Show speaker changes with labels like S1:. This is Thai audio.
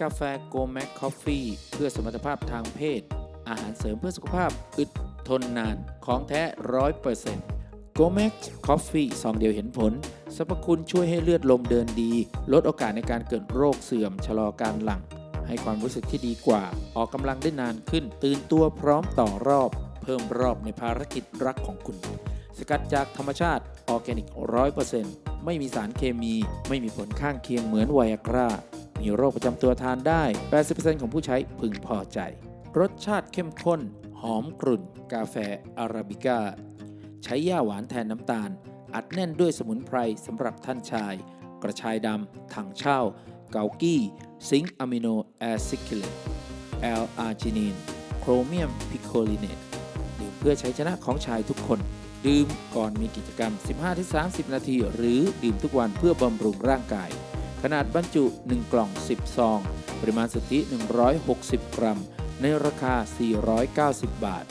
S1: กาแฟโกแม็กคอฟฟี่เพื่อสมรรถภาพทางเพศ อาหารเสริมเพื่อสุขภาพอึดทนนานของแท้ร้อยเปอร์เซ็นต์โกแม็กคอฟฟี่ซองเดียวเห็นผลสรรพคุณช่วยให้เลือดลมเดินดี ลดโอกาสในการเกิดโรคเสื่อม ชะลอการหลัง ให้ความรู้สึกที่ดีกว่า ออกกำลังได้นานขึ้น ตื่นตัวพร้อมต่อรอบ เพิ่มรอบในภารกิจรักของคุณ สกัดจากธรรมชาติออร์แกนิกร้อยเปอร์เซ็นต์ไม่มีสารเคมี ไม่มีผลข้างเคียงเหมือนไวอากรา มีโรคประจำตัวทานได้ 80%ของผู้ใช้พึงพอใจ รสชาติเข้มข้น หอมกรุ่น กาแฟอาราบิก้า ใช้ย่าหวานแทนน้ำตาล อัดแน่นด้วยสมุนไพรสำหรับท่านชาย กระชายดำถังเช่า เกากี้ ซิงค์อะมิโนแอซิคิเลตแอลอาร์จินีน โครเมียมพิโคลิเนตดื่มเพื่อใช้ชนะของชายทุกคนดื่มก่อนมีกิจกรรม 15-30 นาที หรือดื่มทุกวันเพื่อบำรุงร่างกาย ขนาดบรรจุ 1 กล่อง 10 ซอง ปริมาณสุทธิ 160 กรัม ในราคา 490 บาท